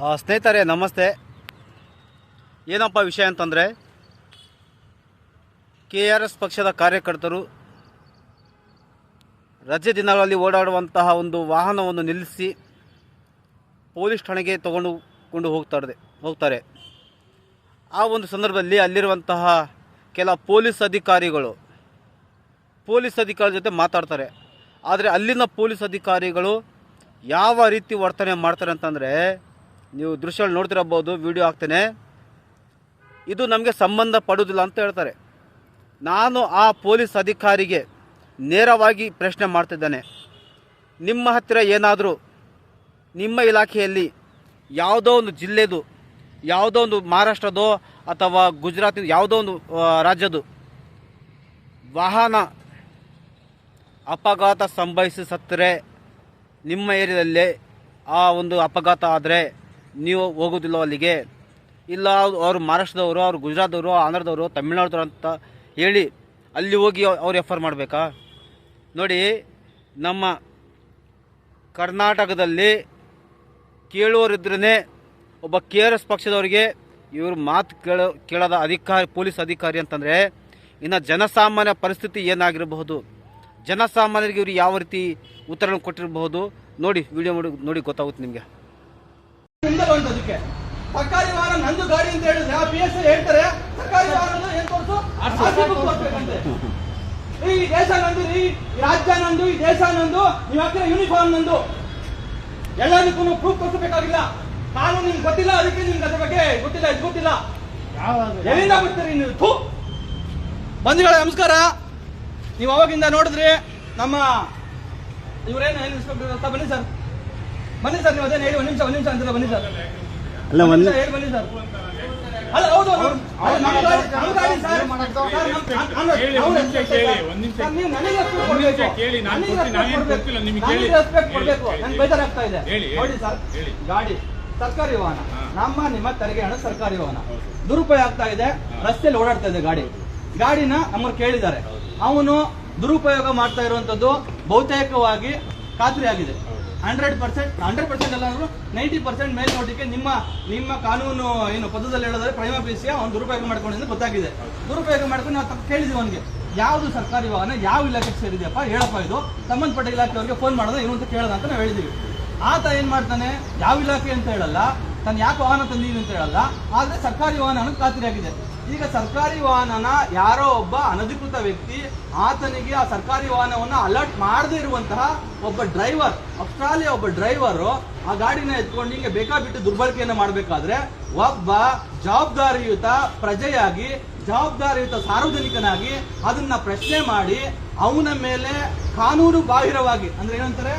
ಸ್ನೇಹಿತರೆ, ನಮಸ್ತೆ. ಏನಪ್ಪ ವಿಷಯ ಅಂತಂದರೆ, ಕೆ ಆರ್ ಎಸ್ ಪಕ್ಷದ ಕಾರ್ಯಕರ್ತರು ರಜೆ ದಿನಗಳಲ್ಲಿ ಓಡಾಡುವಂತಹ ಒಂದು ವಾಹನವನ್ನು ನಿಲ್ಲಿಸಿ ಪೊಲೀಸ್ ಠಾಣೆಗೆ ತಗೊಂಡು, ಕೊಂಡು ಹೋಗ್ತಾರೆ ಹೋಗ್ತಾರೆ. ಆ ಒಂದು ಸಂದರ್ಭದಲ್ಲಿ ಅಲ್ಲಿರುವಂತಹ ಕೆಲ ಪೊಲೀಸ್ ಅಧಿಕಾರಿಗಳು, ಪೊಲೀಸ್ ಅಧಿಕಾರಿ ಜೊತೆ ಮಾತಾಡ್ತಾರೆ. ಆದರೆ ಅಲ್ಲಿನ ಪೊಲೀಸ್ ಅಧಿಕಾರಿಗಳು ಯಾವ ರೀತಿ ವರ್ತನೆ ಮಾಡ್ತಾರೆ ಅಂತಂದರೆ ನೀವು ದೃಶ್ಯಗಳು ನೋಡ್ತಿರಬಹುದು ವಿಡಿಯೋ ಹಾಕ್ತೇನೆ. ಇದು ನಮಗೆ ಸಂಬಂಧ ಪಡುವುದಿಲ್ಲ ಅಂತ ಹೇಳ್ತಾರೆ. ನಾನು ಆ ಪೊಲೀಸ್ ಅಧಿಕಾರಿಗೆ ನೇರವಾಗಿ ಪ್ರಶ್ನೆ ಮಾಡ್ತಿದ್ದೇನೆ. ನಿಮ್ಮ ಹತ್ತಿರ ಏನಾದರೂ ನಿಮ್ಮ ಇಲಾಖೆಯಲ್ಲಿ ಯಾವುದೋ ಒಂದು ಜಿಲ್ಲೆದು, ಯಾವುದೋ ಒಂದು ಮಹಾರಾಷ್ಟ್ರದೋ ಅಥವಾ ಗುಜರಾತ್ ಯಾವುದೋ ಒಂದು ರಾಜ್ಯದು ವಾಹನ ಅಪಘಾತ ಸಂಭವಿಸಿ ಸತ್ತರೆ ನಿಮ್ಮ ಏರಿಯಾದಲ್ಲೇ ಆ ಒಂದು ಅಪಘಾತ ಆದರೆ ನೀವು ಹೋಗೋದಿಲ್ಲ ಅಲ್ಲಿಗೆ. ಇಲ್ಲ, ಅವರು ಮಹಾರಾಷ್ಟ್ರದವರು, ಅವ್ರು ಗುಜರಾತ್ದವರು, ಆಂಧ್ರದವರು, ತಮಿಳ್ನಾಡ್ದವರು ಅಂತ ಹೇಳಿ ಅಲ್ಲಿ ಹೋಗಿ ಅವ್ರು ಎಫರ್ ಮಾಡಬೇಕಾ? ನೋಡಿ, ನಮ್ಮ ಕರ್ನಾಟಕದಲ್ಲಿ ಕೇಳುವರಿದ್ರೇ ಒಬ್ಬ ಕೆ ಆರ್ ಎಸ್ ಪಕ್ಷದವರಿಗೆ ಇವರು ಮಾತು ಕೇಳೋ, ಕೇಳದ ಅಧಿಕಾರಿ, ಪೊಲೀಸ್ ಅಧಿಕಾರಿ ಅಂತಂದರೆ ಇನ್ನು ಜನಸಾಮಾನ್ಯ ಪರಿಸ್ಥಿತಿ ಏನಾಗಿರಬಹುದು? ಜನಸಾಮಾನ್ಯರಿಗೆ ಇವರು ಯಾವ ರೀತಿ ಉತ್ತರವನ್ನು ಕೊಟ್ಟಿರಬಹುದು? ನೋಡಿ ವಿಡಿಯೋ ನೋಡಿ ನೋಡಿ ಗೊತ್ತಾಗುತ್ತೆ ನಿಮಗೆ. ಅದಕ್ಕೆ. ಸರ್ಕಾರಿ ವಾಹನ ನಂದು ಗಾಡಿ ಅಂತ ಹೇಳಿದ್ರೆ ಆ ಪಿ ಎಸ್ ಹೇಳ್ತಾರೆ ಸರ್ಕಾರಿ ಏನ್ ತೋರ್ಸು ತೋರ್ಸ್ಬೇಕಂತೆ. ಈ ದೇಶ ನಂದು ಈ ರಾಜ್ಯ ನಂದು ಈ ದೇಶ ನಂದು ನೀವು ಹಾಕಿರೋ ಯೂನಿಫಾರ್ಮ್ ನಂದು. ಎಲ್ಲದಕ್ಕೂ ಪ್ರೂಫ್ ತೋರಿಸಬೇಕಾಗಿಲ್ಲ ನಾನು ನಿಮ್ಗೆ ಗೊತ್ತಿಲ್ಲ ಅದಕ್ಕೆ ನಿಮ್ಗೆ ಅದ್ರ ಬಗ್ಗೆ ಗೊತ್ತಿಲ್ಲ ಇದು ಗೊತ್ತಿಲ್ಲ. ಎಲ್ಲಿಂದ ಬಿಡ್ತೀರಿ ನೀವು? ಥೂ. ಬಂಧುಗಳ ನಮಸ್ಕಾರ. ನೀವು ಅವಾಗಿಂದ ನೋಡಿದ್ರಿ ನಮ್ಮ ಇವರೇನು ಇನ್ಸ್ಪೆಕ್ಟರ್ ಅಂತ ಬನ್ನಿ ಸರ್. ಬನ್ನಿ ಸರ್ ನೀವು ಅದೇನು ಹೇಳಿ ಒಂದು ನಿಮಿಷ ಒಂದು ನಿಮಿಷ ಅಂತಿಲ್ಲ ಬನ್ನಿ ಸರ್. ಅಲ್ಲ ಒಂದ್ ಹೇಳಿ ಬನ್ನಿ ಸರ್. ಅಲ್ಲ ಹೌದು ನಾನೇನ್ ಕೊಡ್ಬೇಕು. ನನಗೆ ಬೇಜಾರಾಗ್ತಾ ಇದೆ. ನೋಡಿ ಸರ್ ಹೇಳಿ. ಗಾಡಿ ಸರ್ಕಾರಿ ವಾಹನ. ನಮ್ಮ ನಿಮ್ಮ ತೆರಿಗೆ ಹಣ ಸರ್ಕಾರಿ ವಾಹನ. ದುರುಪಯೋಗ ಆಗ್ತಾ ಇದೆ. ರಸ್ತೆಯಲ್ಲಿ ಓಡಾಡ್ತಾ ಇದೆ ಗಾಡಿ. ಗಾಡಿನ ನಮ್ಮ ಕೇಳಿದ್ದಾರೆ. ಅವನು ದುರುಪಯೋಗ ಮಾಡ್ತಾ ಇರುವಂತದ್ದು ಬಹುತೇಕವಾಗಿ ಖಾತ್ರಿ ಆಗಿದೆ ಹಂಡ್ರೆಡ್ ಪರ್ಸೆಂಟ್ ಹಂಡ್ರೆಡ್ ಪರ್ಸೆಂಟ್ ಅಲ್ಲ ನೈಂಟಿ ಪರ್ಸೆಂಟ್ ಮೇಲ್ನೋಟಕ್ಕೆ ನಿಮ್ಮ ನಿಮ್ಮ ಕಾನೂನು ಏನು ಪದದಲ್ಲಿ ಹೇಳಿದ್ರೆ ಪ್ರೈಮ ಪೀಸಿಯ ಅವ್ನು ದುರುಪಯೋಗ ಮಾಡ್ಕೊಂಡಿದ್ದು ಗೊತ್ತಾಗಿದೆ. ದುರುಪಯೋಗ ಮಾಡ್ಕೊಂಡು ನಾವು ಕೇಳಿದ್ವಿ ಅವನಿಗೆ. ಯಾವುದು ಸರ್ಕಾರಿ ವಾಹನ, ಯಾವ ಇಲಾಖೆಗೆ ಸೇರಿದೆಯಪ್ಪ? ಹೇಳಪ್ಪ ಇದು. ಸಂಬಂಧಪಟ್ಟ ಇಲಾಖೆಯವರಿಗೆ ಫೋನ್ ಮಾಡೋದು ಏನು ಅಂತ ಕೇಳೋದ ಅಂತ ನಾವು ಹೇಳಿದ್ವಿ. ಆತ ಏನು ಮಾಡ್ತಾನೆ? ಯಾವ ಇಲಾಖೆ ಅಂತ ಹೇಳಲ್ಲ. ತಾನು ಯಾಕೆ ವಾಹನ ತಂದಿದ್ದೀನಿ ಅಂತ ಹೇಳಲ್ಲ. ಆದರೆ ಸರ್ಕಾರಿ ವಾಹನ ಅನ್ನೋದು ಖಾತ್ರಿಯಾಗಿದೆ. ಈಗ ಸರ್ಕಾರಿ ವಾಹನನ ಯಾರೋ ಒಬ್ಬ ಅನಧಿಕೃತ ವ್ಯಕ್ತಿ ಆತನಿಗೆ ಆ ಸರ್ಕಾರಿ ವಾಹನವನ್ನ ಅಲರ್ಟ್ ಮಾಡದೇ ಇರುವಂತಹ ಒಬ್ಬ ಡ್ರೈವರ್ ಆಸ್ಟ್ರಾಲಿಯಾ ಒಬ್ಬ ಡ್ರೈವರು ಆ ಗಾಡಿನ ಎತ್ಕೊಂಡು ಹಿಂಗೆ ಬೇಕಾಬಿಟ್ಟು ದುರ್ಬಳಕೆಯನ್ನು ಮಾಡಬೇಕಾದ್ರೆ ಒಬ್ಬ ಜವಾಬ್ದಾರಿಯುತ ಪ್ರಜೆಯಾಗಿ, ಜವಾಬ್ದಾರಿಯುತ ಸಾರ್ವಜನಿಕನಾಗಿ ಅದನ್ನ ಪ್ರಶ್ನೆ ಮಾಡಿ ಅವನ ಮೇಲೆ ಕಾನೂನು ಬಾಹಿರವಾಗಿ, ಅಂದ್ರೆ ಏನಂತಾರೆ?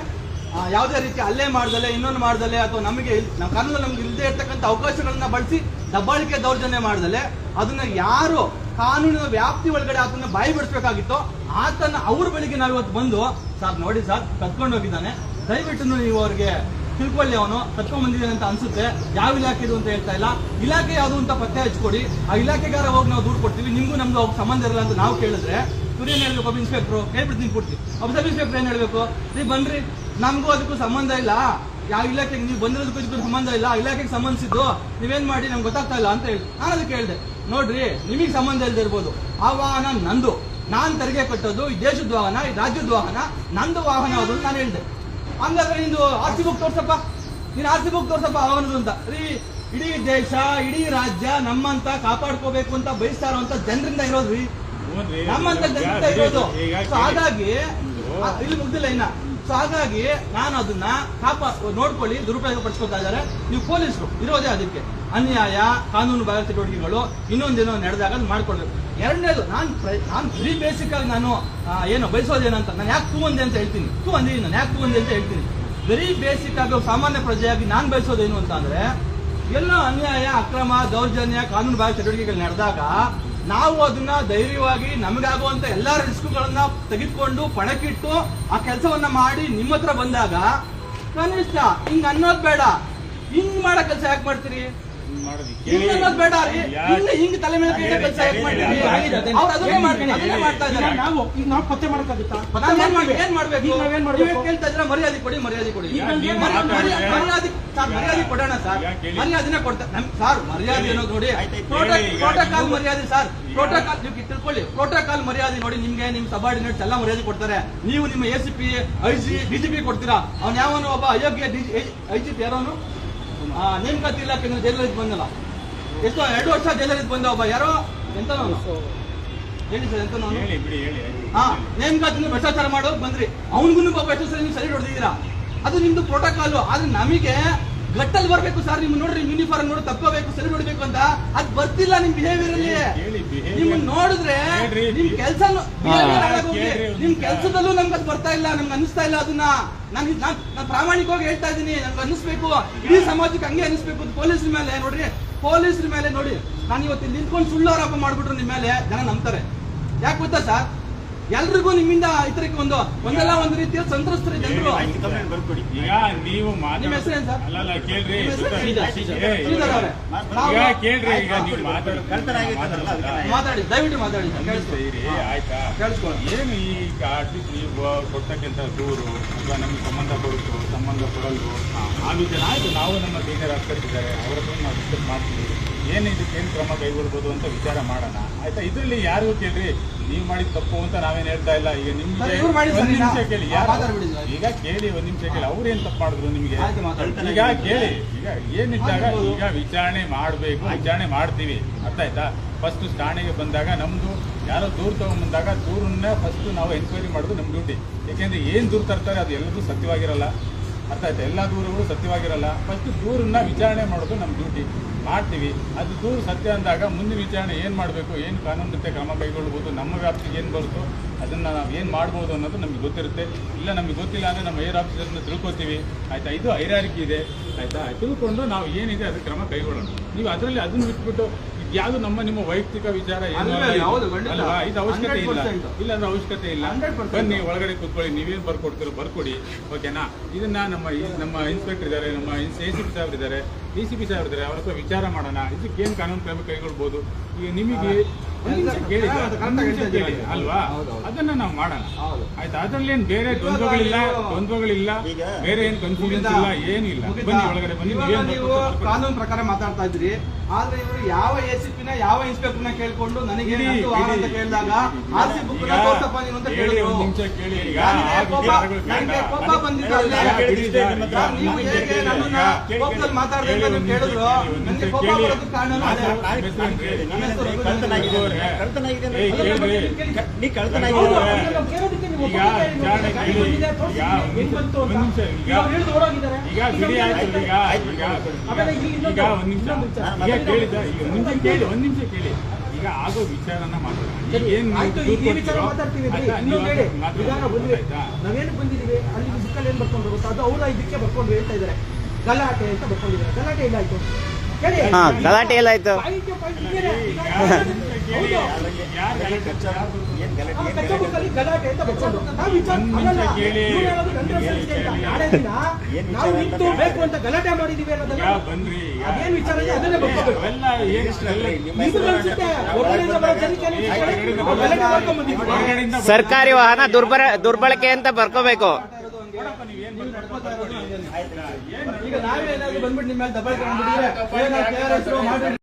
ಯಾವುದೇ ರೀತಿ ಅಲ್ಲೇ ಮಾಡ್ದಲೆ, ಇನ್ನೊಂದು ಮಾಡ್ದಲೆ ಅಥವಾ ನಮಗೆ ಕಾನೂನು ನಮ್ಗೆ ಇಲ್ಲದೆ ಇರ್ತಕ್ಕಂಥ ಅವಕಾಶಗಳನ್ನ ಬಳಸಿ ದಬ್ಬಾಳಿಕೆ ದೌರ್ಜನ್ಯ ಮಾಡ್ದಲೆ ಅದನ್ನ ಯಾರು ಕಾನೂನಿನ ವ್ಯಾಪ್ತಿ ಒಳಗಡೆ ಆತನ ಬಾಯಿ ಬಿಡಿಸ್ಬೇಕಾಗಿತ್ತೋ ಆತನ ಅವ್ರ ಬಳಿಗೆ ನಾವು ಇವತ್ತು ಬಂದು, ಸರ್, ನೋಡಿ ಸರ್ ಕತ್ಕೊಂಡು ಹೋಗಿದ್ದಾನೆ. ದಯವಿಟ್ಟು ನೀವು ಅವ್ರಿಗೆ ತಿಳ್ಕೊಳ್ಳಿ ಅವನು ಕತ್ಕೊಂಡ್ ಬಂದಿದ್ದಾನೆ ಅಂತ ಅನ್ಸುತ್ತೆ. ಯಾವ ಇಲಾಖೆ ಇದು ಅಂತ ಹೇಳ್ತಾ ಇಲ್ಲ. ಇಲಾಖೆ ಯಾವುದು ಅಂತ ಪತ್ತೆ ಹಚ್ಕೊಡಿ. ಆ ಇಲಾಖೆಗಾರ ಹೋಗಿ ನಾವು ದೂರು ಕೊಡ್ತೀವಿ. ನಿಮ್ಗೂ ನಮ್ದು ಅವ್ರಿಗೆ ಸಂಬಂಧ ಇರಲ್ಲ ಅಂತ ನಾವು ಕೇಳಿದ್ರೆ ಇವ್ರು ಹೇಳ್ಬೇಕು ಒಬ್ಬ ಇನ್ಸ್ಪೆಕ್ಟ್ರು ಕೇಳ್ಬಿಡ್ತೀನಿ ಕೊಡ್ತೀವಿ ಒಬ್ಬ ಸಬ್ ಇನ್ಸ್ಪೆಕ್ಟರ್ ಏನ್ ಹೇಳ್ಬೇಕು? ನೀವು ಬನ್ರಿ. ನಮಗೂ ಅದಕ್ಕೂ ಸಂಬಂಧ ಇಲ್ಲ. ಯಾವ ಇಲಾಖೆಗೆ ನೀವು ಬಂದಿರೋದಕ್ಕೂ ಇದಕ್ಕೂ ಸಂಬಂಧ ಇಲ್ಲ ಇಲಾಖೆಗೆ ಸಂಬಂಧಿಸಿದ್ದು ನೀವೇನ್ ಮಾಡಿ ನಮ್ಗೆ ಗೊತ್ತಾಗ್ತಾ ಇಲ್ಲ ಅಂತ ಹೇಳಿ. ನಾನು ಅದಕ್ಕೆ ಹೇಳಿದೆ. ನೋಡ್ರಿ ನಿಮಗೆ ಸಂಬಂಧ ಇಲ್ಲದೆ ಇರ್ಬೋದು. ಆ ವಾಹನ ನಂದು. ನಾನು ತೆರಿಗೆ ಕಟ್ಟೋದು ಈ ದೇಶದ ವಾಹನ ಈ ರಾಜ್ಯದ ವಾಹನ ನಂದು ವಾಹನ ಅದು ಅಂತ ನಾನು ಹೇಳಿದೆ. ಹಂಗಾದ್ರೆ ನಿಂದು ಆರ್ ಸಿ ಬುಕ್ ತೋರ್ಸಪ್ಪ. ನೀನು ಆರ್ ಸಿ ಬುಕ್ ತೋರ್ಸಪ್ಪ ಅವನದು ಅಂತ. ರೀ ಇಡೀ ದೇಶ ಇಡೀ ರಾಜ್ಯ ನಮ್ಮಂತ ಕಾಪಾಡ್ಕೋಬೇಕು ಅಂತ ಬಯಸ್ತಾ ಇರುವಂತ ಜನರಿಂದ ಇರೋದ್ರಿ. ನಮ್ಮಂತ ಜನರಿಂದ ಇರೋದು. ಹಾಗಾಗಿ ಇಲ್ಲಿ ಮುಗ್ದಿಲ್ಲ ಇನ್ನ. ಸೊ ಹಾಗಾಗಿ ನಾನು ಅದನ್ನ ಕಾಪ, ನೋಡ್ಕೊಳ್ಳಿ ದುರುಪಯೋಗ ಪಡಿಸ್ಕೊತಾ ಇದ್ದಾರೆ ನೀವು ಪೊಲೀಸರು, ಇರೋದೇ ಅದಕ್ಕೆ. ಅನ್ಯಾಯ, ಕಾನೂನು ಬಾಹಿರ ಚಟುವಟಿಕೆಗಳು ಇನ್ನೊಂದೇನೋ ನಡೆದಾಗ ಅದು ಮಾಡ್ಕೊಳ್ಬೇಕು. ಎರಡನೇದು, ನಾನು ನಾನು ವೆರಿ ಬೇಸಿಕ್ ಆಗಿ ನಾನು ಏನು ಬಯಸೋದೇನಂತ, ನಾನು ಯಾಕೆ ತೂ ಒಂದೆ ಅಂತ ಹೇಳ್ತೀನಿ. ತೂ ಅಂದಿದ್ದೀನಿ ನಾನು ಯಾಕೆ ತೂ ಒಂದೇ ಅಂತ ಹೇಳ್ತೀನಿ. ವೆರಿ ಬೇಸಿಕ್ ಆಗಿ ಸಾಮಾನ್ಯ ಪ್ರಜೆಯಾಗಿ ನಾನು ಬಯಸೋದೇನು ಅಂತ ಅಂದ್ರೆ ಎಲ್ಲ ಅನ್ಯಾಯ, ಅಕ್ರಮ, ದೌರ್ಜನ್ಯ, ಕಾನೂನು ಬಾಹಿರ ಚಟುವಟಿಕೆಗಳು ನಡೆದಾಗ ನಾವು ಅದನ್ನ ಧೈರ್ಯವಾಗಿ ನಮಗಾಗುವಂತ ಎಲ್ಲಾ ರಿಸ್ಕ್ಗಳನ್ನ ತೆಗೆದುಕೊಂಡು ಪಣಕ್ಕಿಟ್ಟು ಆ ಕೆಲಸವನ್ನ ಮಾಡಿ ನಿಮ್ಮ ಹತ್ರ ಬಂದಾಗ, ಕನಿಷ್ಠ ಹಿಂಗ್ ಅನ್ನೋದ್ ಬೇಡ. ಹಿಂಗ್ ಮಾಡೋ ಕೆಲಸ ಯಾಕೆ ಮಾಡ್ತೀರಿ? ಬೇಡ ಹಿಂಗ್ ತಲೆ ಮೇಲೆ ಕೈ ಕೆಲಸ ಯಾಕೆ ಮಾಡ್ತೀರಿ ಅವ್ರು ಅದನ್ನೇ ಮಾಡ್ತಾರೆ ಅದನ್ನೇ ಮಾಡ್ತಾ ಇದ್ದಾರೆ. ನಾವು ಈಗ ನಾವು ಪತ್ತೆ ಮಾಡಕ್ಕಾಗುತ್ತಾ? ನಾವ್ ಏನ್ ಮಾಡ್ಬೇಕು ಏನ್ ಮಾಡ್ಬೇಕು? ಈಗ ನಾವೇನ್ ಮಾಡ್ಬೇಕು? ನೀವೇ ಕೇಳ್ತಾ ಇದ್ರೆ ಮರ್ಯಾದೆ ಕೊಡಿ ಮರ್ಯಾದೆ ಕೊಡಿ. ಮರ್ಯಾದೆ-? ಮರ್ಯಾದೆ ಸರ್ ಮರ್ಯಾದೆ ಕೊಡೋಣ ಸರ್. ಈಗ ಕೇಳಿ. ಮರ್ಯಾದೆನೇ ಕೊಡ್ತಾ ನಮ್ ಸರ್ ಮರ್ಯಾದೆ ಅನ್ನೋದು ನೋಡಿ. ಪ್ರೋಟೋಕಾಲ್ ಮರ್ಯಾದೆ ಸರ್. ಪ್ರೋಟೋಕಾಲ್ ನೀವು ತಿಳ್ಕೊಳ್ಳಿ. ಪ್ರೋಟೋಕಾಲ್ ಮರ್ಯಾದೆ ನೋಡಿ ನಿಮ್ಗೆ ನಿಮ್ ಸಬಾರ್ಡಿನೇಟ್ ಎಲ್ಲ ಮರ್ಯಾದೆ ಕೊಡ್ತಾರೆ. ನೀವು ನಿಮ್ಮ A C P I G DGP ಕೊಡ್ತೀರಾ. ಅವ್ನ ಯಾವನು? ಒಬ್ಬ ಅಯೋಗ್ಯ ಐ ಜಿ ಪಿ ಯಾರೋನು ನೇಮಕಾತಿ ಇಲಾಖೆ ಜೈಲಲ್ಲಿ ಬಂದಲ್ಲ. ಎಷ್ಟೋ ಎರಡು ವರ್ಷ ಜೈಲಲ್ಲಿ ಬಂದ ಒಬ್ಬ ಯಾರೋ? ಎಂತ ಹೇಳಿ ಸರ್ ಎಂತನವನು ಹೇಳಿ ಬಿಡಿ ಹೇಳಿ ಹಾ ನೇಮಕಾತಿನ ಭ್ರಷ್ಟಾಚಾರ ಮಾಡೋದು ಬಂದ್ರಿ. ಅವನಿಗೂ ಪಾಪ ಎಷ್ಟು ಸರಿ ನೀವು ಸರಿ ಹೊಡೆದಿದ್ದೀರಾ ಅದು ನಿಮ್ದು ಪ್ರೋಟೋಕಾಲು ಆದ್ರೆ ನಮಗೆ ಗಟ್ಟಲ್ಲಿ ಬರ್ಬೇಕು ಸರ್ ನಿಮ್ ನೋಡ್ರಿ ಯೂನಿಫಾರ್ಮ್ ನೋಡಿ ತಕ್ಕೋಬೇಕು ಸರಿ ಬಿಡ್ಬೇಕು ಅಂತ. ಅದ್ ಬರ್ತಿಲ್ಲ ನಿಮ್ ಬಿಹೇವಿಯರ್ ಅಲ್ಲಿ. ನಿಮ್ ನೋಡಿದ್ರೆ ನಿಮ್ ಕೆಲ್ಸ ನಿಮ್. ಕೆಲ್ಸದಲ್ಲೂ ನಮ್ಗೆ ಅದ್ ಬರ್ತಾ ಇಲ್ಲ ನಮ್ಗೆ ಅನಿಸ್ತಾ ಇಲ್ಲ ಅದನ್ನ. ನಾನು ನಾನು ಪ್ರಾಮಾಣಿಕವಾಗಿ ಹೇಳ್ತಾ ಇದೀನಿ ನಮ್ಗೆ ಅನಿಸ್ಬೇಕು ಇಡೀ ಸಮಾಜಕ್ಕೆ ಹಂಗೆ ಅನಿಸ್ಬೇಕು ಪೊಲೀಸ್ರ ಮೇಲೆ ನೋಡ್ರಿ ಪೊಲೀಸ್ರ ಮೇಲೆ ನೋಡಿ. ನಾನು ಇವತ್ತು ನಿಂತ್ಕೊಂಡು ಸುಳ್ಳು ಆರೋಪ ಮಾಡ್ಬಿಟ್ರು ನಿಮ್ ಮೇಲೆ ಜನ ನಂಬ್ತಾರೆ. ಯಾಕೆ ಗೊತ್ತಾ ಸರ್ ಎಲ್ರಿಗೂ ನಿಮ್ಮಿಂದ ಇತರಕ್ಕೆ ಒಂದು ಒಂದಲ್ಲ ಒಂದು ರೀತಿಯ ಸಂತ್ರಸ್ತರ ಜನರು. ಈಗ ನೀವು? ಅಲ್ಲಲ್ಲ ಕೇಳ್ರಿ. ಕೇಳ್ರಿ ಈಗ ನೀವು ಮಾತಾಡ. ದಯವಿಟ್ಟು ಮಾತಾಡಿ ಸರ್, ಕೇಳಿಸ್ಕೊಳ್ಳಿ. ಆಯ್ತಾ? ಕೇಳಿಸ್ಕೊಳ್ಳಿ. ಏನು ಈಗ ಅಟ್ಲೀಸ್ಟ್ ನೀವು ಕೊಡ್ತಕ್ಕಂಥ ದೂರು ಅಥವಾ ನಮಗೆ ಸಂಬಂಧ ಕೊಡುತ್ತು ಸಂಬಂಧ ಕೊಡಲ್ವೋ ಆ ವಿಚಾರ ಆಯ್ತು ನಾವು ನಮ್ಮ ಸೀನಿಯರ್ ಆಫೀಸರ್ ಇದ್ದಾರೆ ಅವರ ನಾವು ಡಿಸ್ಕಸ್ ಮಾಡ್ತೀವಿ. ಏನು ಇದಕ್ಕೆ ಏನು ಕ್ರಮ ಕೈಗೊಳ್ಬೋದು ಅಂತ ವಿಚಾರ ಮಾಡೋಣ. ಆಯ್ತಾ? ಇದರಲ್ಲಿ ಯಾರಿಗೂ ಕೇಳ್ರಿ ನೀವು ಮಾಡಿದ ತಪ್ಪು ಅಂತ ನಾವೇನು ಹೇಳ್ತಾ ಇಲ್ಲ. ಈಗ ನಿಮ್ಗೆ ಒಂದು? ನಿಮಿಷ ಕೇಳಿ. ಈಗ ಕೇಳಿ ಒಂದ್ ನಿಮಿಷ ಕೇಳಿ. ಅವ್ರೇನ್ ತಪ್ಪು ಮಾಡಿದ್ರು ನಿಮಗೆ? ಈಗ ಕೇಳಿ. ಈಗ ಏನಿದ್ದಾಗ. ಈಗ ವಿಚಾರಣೆ ಮಾಡಬೇಕು ವಿಚಾರಣೆ ಮಾಡ್ತೀವಿ. ಅರ್ಥ ಆಯ್ತಾ? ಫಸ್ಟ್ ಠಾಣೆಗೆ ಬಂದಾಗ ನಮ್ದು ಯಾರೋ ದೂರು ತಗೊಂಡ್ಬಂದಾಗ ದೂರನ್ನ ಫಸ್ಟ್ ನಾವು ಎನ್ಕ್ವೈರಿ ಮಾಡೋದು ನಮ್ಮ ಡ್ಯೂಟಿ ಯಾಕೆಂದ್ರೆ ಏನ್ ದೂರು ತರ್ತಾರೆ ಅದು ಎಲ್ಲದೂ ಸತ್ಯವಾಗಿರಲ್ಲ. ಅರ್ಥ ಆಯ್ತಾ? ಎಲ್ಲ ದೂರುಗಳು ಸತ್ಯವಾಗಿರಲ್ಲ. ಫಸ್ಟ್ ದೂರನ್ನ ವಿಚಾರಣೆ ಮಾಡೋದು ನಮ್ಮ ಡ್ಯೂಟಿ ಮಾಡ್ತೀವಿ. ಅದು ದೂರು ಸತ್ಯ ಅಂದಾಗ ಮುಂದಿನ ವಿಚಾರಣೆ ಏನು ಮಾಡಬೇಕು ಏನು ಕಾನೂನು ರೀತಿಯ ಕ್ರಮ ಕೈಗೊಳ್ಬೋದು ನಮ್ಮ ವ್ಯಾಪ್ತಿಗೆ ಏನು ಬರುತ್ತೋ ಅದನ್ನು ನಾವು ಏನು ಮಾಡ್ಬೋದು ಅನ್ನೋದು ನಮಗೆ ಗೊತ್ತಿರುತ್ತೆ. ಇಲ್ಲ ನಮಗೆ ಗೊತ್ತಿಲ್ಲ ಅಂದರೆ ನಮ್ಮ ಏರ್ ಆಫೀಸರ್ನ ತಿಳ್ಕೊತೀವಿ. ಆಯಿತಾ? ಇದು ಐರಾರಿಕೆ ಇದೆ. ಆಯಿತಾ? ತಿಳ್ಕೊಂಡು ನಾವು ಏನಿದೆ ಅದಕ್ಕೆ ಕ್ರಮ ಕೈಗೊಳ್ಳೋಣ. ನೀವು ಅದರಲ್ಲಿ ಅದನ್ನು ಬಿಟ್ಬಿಟ್ಟು ಯಾವುದು ನಮ್ಮ ನಿಮ್ಮ ವೈಯಕ್ತಿಕ ವಿಚಾರ. ಅಲ್ವಾ? ಇದು ಅವಶ್ಯಕತೆ ಇಲ್ಲ. ಇಲ್ಲ ಅಂದ್ರೆ ಅವಶ್ಯಕತೆ ಇಲ್ಲ. 100%. ಬನ್ನಿ ಒಳಗಡೆ ಕೂತ್ಕೊಳ್ಳಿ. ನೀವೇನು ಬರ್ಕೊಡ್ತೀರೋ ಬರ್ಕೊಡಿ. ಓಕೆನಾ? ಇದನ್ನ ನಮ್ಮ ನಮ್ಮ ಇನ್ಸ್ಪೆಕ್ಟರ್ ಇದ್ದಾರೆ ನಮ್ಮ ಎ ಸಿ ಪಿ ಸಾಹೇಬ್ರು ಇದ್ದಾರೆ ಡಿ ಸಿ ಪಿ ಸಾಹೇಬ್ ಇದ್ದಾರೆ ಅವ್ರ ಹತ್ರ ವಿಚಾರ ಮಾಡೋಣ. ಇದಕ್ಕೆ ಏನು ಕಾನೂನು ಕ್ರಮ ಕೈಗೊಳ್ಬೋದು? ಈಗ ನಿಮಗೆ ಕೇಳಿ ಅಲ್ವಾ. ಅದನ್ನ ನಾವು ಮಾಡೋಣ. ಹೌದು. ಆಯ್ತಾ? ಏನ್ ಬೇರೆ ದ್ವಂದ್ವಗಳಿಲ್ಲ? ದ್ವಂದ್ವಗಳಿಲ್ಲ? ಬೇರೆ ಏನ್ ಕನ್ಫ್ಯೂಷನ್ಸ್ ಇಲ್ಲ? ಏನಿಲ್ಲ? ಬನ್ನಿ ಒಳಗಡೆ ಬನ್ನಿ. ನೀವು. ಕಾನೂನು ಪ್ರಕಾರ ಮಾತಾಡ್ತಾ ಇದ್ರಿ ಆದ್ರೆ ಇವರು ಯಾವ ಎಸಿಪಿನ ಯಾವ ಇನ್ಸ್ಪೆಕ್ಟರ್ನ ಕೇಳ್ಕೊಂಡು ನನಗೆ ಇಡಿ, ನಂದು ವಾಹನ ಅಂತ ಕೇಳಿದಾಗ ಆರ್ ಸಿ ಬುಕ್ ಅಂತ ಕೇಳಿದ್ರು. ನನಗೆ ಕೋಪ ನನಗೆ ಬಂದಿದ್ದು ನೀವು ಹೇಗೆ ನನ್ನನ್ನ ಕೋಪದಲ್ಲಿ ಮಾತಾಡ್ದೆ ನೀ ಕೇಳಿ. ಒಂದ್ ನಿಮಿಷ, ಕೇಳಿ ಒಂದ್ ನಿಮಿಷ ಕೇಳಿ. ಈಗ ಆಗೋ ವಿಚಾರನ ನಾವೇನು ಬಂದಿದೀವಿ ಅಲ್ಲಿ ಬುಕ್ಕಲ್ಲಿ ಏನ್ ಬರ್ಕೊಂಡು ಗೊತ್ತಾ? ಅದು ಅವ್ರ ಇದಕ್ಕೆ ಬರ್ಕೊಂಡು ಹೇಳ್ತಾ ಇದಾರೆ ಗಲಾಟೆ ಅಂತ ಬರ್ಕೊಂಡಿದ್ದಾರೆ ಗಲಾಟೆ ಇಲ್ಲ ಆಯ್ತು. ಹೇಳಿ ಹಾ, ಗಲಾಟೆ ಎಲ್ಲ ಆಯ್ತು. ಗಲಾಟೆ ಅಂತ ಬರ್ಕೊಂಡು ನಾವು ನಾವು ನಿಂತು ಬೇಕು ಅಂತ ಗಲಾಟೆ ಮಾಡಿದೀವಿ ಅದೇನ್ ವಿಚಾರ ಇದೆ ಅದನ್ನೇ ಬರ್ಕೋಬೇಕು. ಸರ್ಕಾರಿ ವಾಹನ ದುರ್ಬಳ ದುರ್ಬಳಕೆ ಅಂತ ಬರ್ಕೋಬೇಕು. ಈಗ ನಾವೇ ಏನಾದ್ರು ಬಂದ್ಬಿಟ್ಟು ನಿಮ್ಮ ಮೇಲೆ ದಬ್ಬಾಳಿಕೆ ಮಾಡ್ಬಿಟ್ಟಿದ್ರೆ,